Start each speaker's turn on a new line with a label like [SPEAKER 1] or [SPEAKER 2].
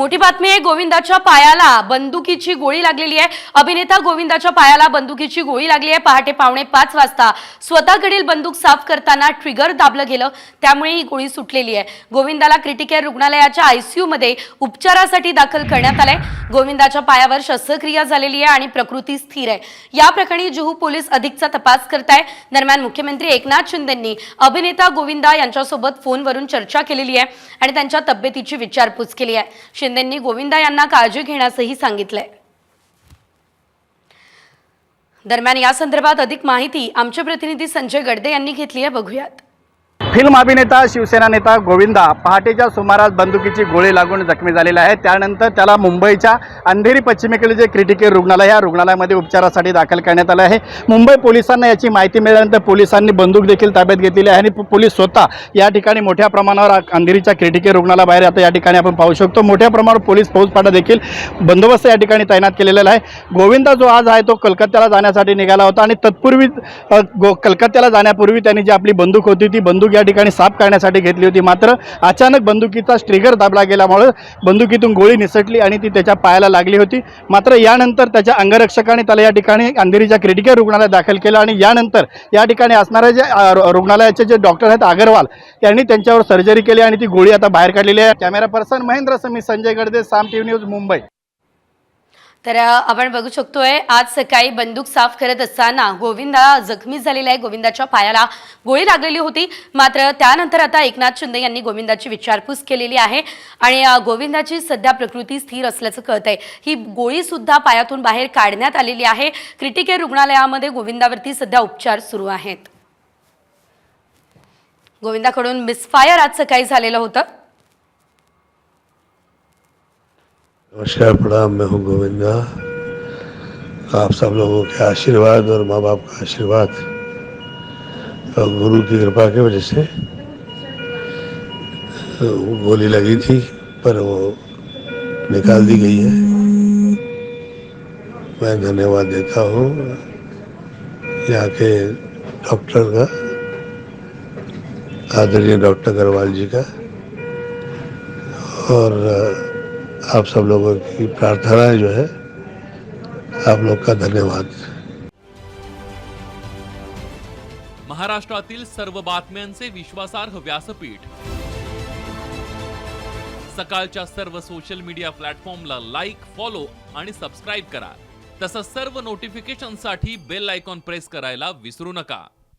[SPEAKER 1] मोठी बातमी आहे गोविंदाच्या पायाला बंदुकीची गोळी लागलेली आहे. अभिनेता गोविंदाच्या पायाला बंदुकीची गोळी लागली आहे. पहाटे पावणे पाच वाजता स्वतःकडील बंदूक साफ करताना ट्रिगर दाबलं गेलं. त्यामुळे ही गोळी सुटलेली आहे. गोविंदाला क्रिटिकेअर रुग्णालयाच्या आयसीयू मध्ये उपचारासाठी दाखल करण्यात आलंय. गोविंदाच्या पायावर शस्त्रक्रिया झालेली आहे आणि प्रकृती स्थिर आहे. या प्रकरणी जुहू पोलीस अधिकचा तपास करताय. दरम्यान मुख्यमंत्री एकनाथ शिंदेंनी अभिनेता गोविंदा यांच्यासोबत फोनवरून चर्चा केलेली आहे आणि त्यांच्या तब्येतीची विचारपूस केली आहे. शिंदेंनी गोविंदा यांना काळजी घेण्यासही सांगितलंय. दरम्यान या संदर्भात अधिक माहिती आमचे प्रतिनिधी संजय गडदे यांनी घेतली आहे. बघूयात.
[SPEAKER 2] फिल्म अभिनेता शिवसेना नेता गोविंदा पहाटेच्या सुमारास बंदुकीची गोळी लागून जखमी झालेला आहे त्यानंतर त्याला मुंबईच्या अंधेरी पश्चिमेकडील जे क्रिटिकल रुग्णालय या रुग्णालयामध्ये उपचारासाठी दाखल करण्यात आलं आहे. मुंबई पोलिसांना याची माहिती मिळाल्यानंतर पोलिसांनी बंदूक देखील ताब्यात घेतलेली आहे आणि पोलीस स्वतः या ठिकाणी मोठ्या प्रमाणावर अंधेरीच्या क्रिटिकल रुग्णालयाबाहेर आता या ठिकाणी आपण पाहू शकतो. मोठ्या प्रमाणावर पोलीस फौजफाटा देखील बंदोबस्त या ठिकाणी तैनात केलेला आहे. गोविंदा जो आज आहे तो कलकत्त्याला जाण्यासाठी निघाला होता आणि तत्पूर्वी कलकत्त्याला जाण्यापूर्वी त्यांनी जी आपली बंदूक होती ती बंदूक या ठिकाणी साफ करण्यासाठी घेतली होती. मात्र अचानक बंदुकीचा स्ट्रिगर दाबला गेल्यामुळं बंदुकीतून गोळी निसटली आणि ती त्याच्या पायाला लागली होती. मात्र यानंतर त्याच्या अंगरक्षकाने त्याला या ठिकाणी अंधेरीच्या क्रिटिकल रुग्णालयात दाखल केलं आणि यानंतर या ठिकाणी असणाऱ्या जे रुग्णालयाचे जे डॉक्टर आहेत अगरवाल यांनी त्यांच्यावर सर्जरी केली आणि ती गोळी आता बाहेर काढलेली आहे. Camera person Mahendra Sami Sanjay Gadade Saam TV news Mumbai.
[SPEAKER 1] तर आपण बघू शकतोय आज सकाळी बंदूक साफ करत असताना गोविंदा जखमी झालेला आहे. गोविंदाच्या पायाला गोळी लागलेली होती. मात्र त्यानंतर आता एकनाथ शिंदे यांनी गोविंदाची विचारपूस केलेली आहे आणि गोविंदाची सध्या प्रकृती स्थिर असल्याचं कळतंय. ही गोळी सुद्धा पायातून बाहेर काढण्यात आलेली आहे. क्रिटिकेअर रुग्णालयामध्ये गोविंदावरती सध्या उपचार सुरू आहेत. गोविंदाकडून मिसफायर आज सकाळी झालेलं होतं.
[SPEAKER 3] नमस्कार, प्रणाम, मैं हूँ गोविंदा। आप सब लोगों के आशीर्वाद और माँ बाप का आशीर्वाद। और गुरु की कृपा की वजह से गोली लगी थी, पर वो निकाल दी गई है। मैं धन्यवाद देता हूँ यहाँ के डॉक्टर का, आदरणीय डॉक्टर अग्रवाल जी का। और आप सब लोगों की प्रार्थनाएं जो है आप लोग का धन्यवाद।
[SPEAKER 4] महाराष्ट्रातील सर्व बातम्यांचे विश्वासार्ह व्यासपीठ. सकाळच्या सर्व सोशल मीडिया प्लॅटफॉर्मला लाईक फॉलो आणि सबस्क्राईब करा. तसंच सर्व नोटिफिकेशनसाठी बेल आयकॉन प्रेस करायला विसरू नका.